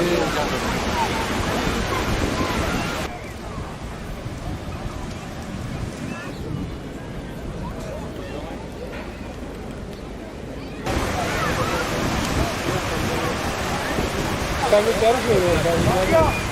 Sen de yarışmıyor.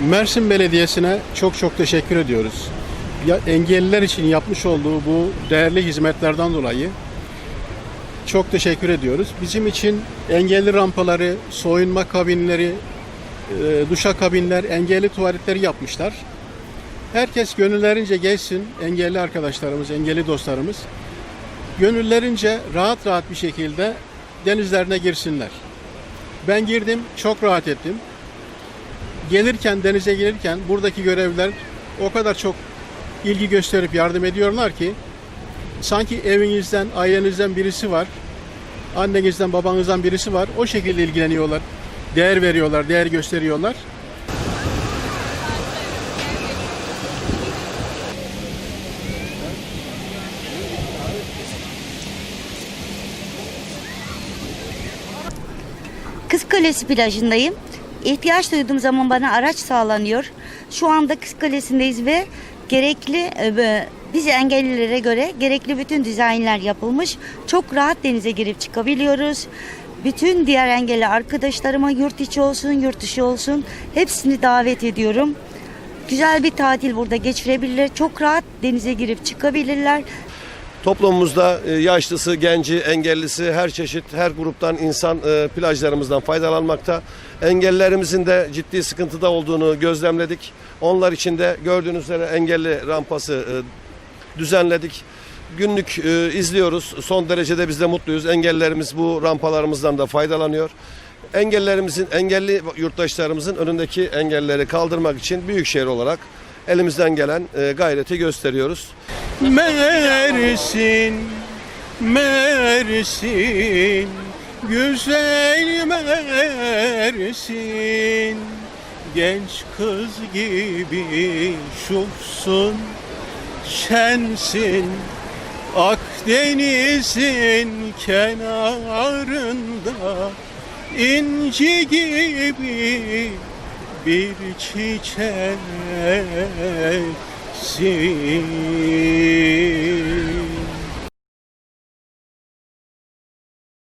Mersin Belediyesi'ne çok çok teşekkür ediyoruz. Ya, engelliler için yapmış olduğu bu değerli hizmetlerden dolayı çok teşekkür ediyoruz. Bizim için engelli rampaları, soyunma kabinleri, e, duşa kabinler, engelli tuvaletleri yapmışlar. Herkes gönüllerince gelsin, engelli arkadaşlarımız, engelli dostlarımız. Gönüllerince rahat rahat bir şekilde denizlerine girsinler. Ben girdim, çok rahat ettim gelirken denize gelirken buradaki görevliler o kadar çok ilgi gösterip yardım ediyorlar ki sanki evinizden, ailenizden birisi var. Annenizden, babanızdan birisi var. O şekilde ilgileniyorlar. Değer veriyorlar, değer gösteriyorlar. Kız Kalesi plajındayım. İhtiyaç duyduğum zaman bana araç sağlanıyor. Şu anda Kız Kalesi'ndeyiz ve gerekli e, biz engellilere göre gerekli bütün dizaynlar yapılmış. Çok rahat denize girip çıkabiliyoruz. Bütün diğer engelli arkadaşlarıma yurt içi olsun, yurt dışı olsun hepsini davet ediyorum. Güzel bir tatil burada geçirebilirler. Çok rahat denize girip çıkabilirler. Toplumumuzda e, yaşlısı, genci, engellisi her çeşit, her gruptan insan e, plajlarımızdan faydalanmakta. Engellerimizin de ciddi sıkıntıda olduğunu gözlemledik. Onlar için de gördüğünüz üzere engelli rampası e, düzenledik. Günlük izliyoruz. Son derecede biz de mutluyuz. Engellerimiz bu rampalarımızdan da faydalanıyor. Engellerimizin, engelli yurttaşlarımızın önündeki engelleri kaldırmak için büyükşehir olarak elimizden gelen gayreti gösteriyoruz. Mersin, Mersin, güzel Mersin. Genç kız gibi şufsun, şensin. Akdeniz'in kenarında inci gibi bir Sin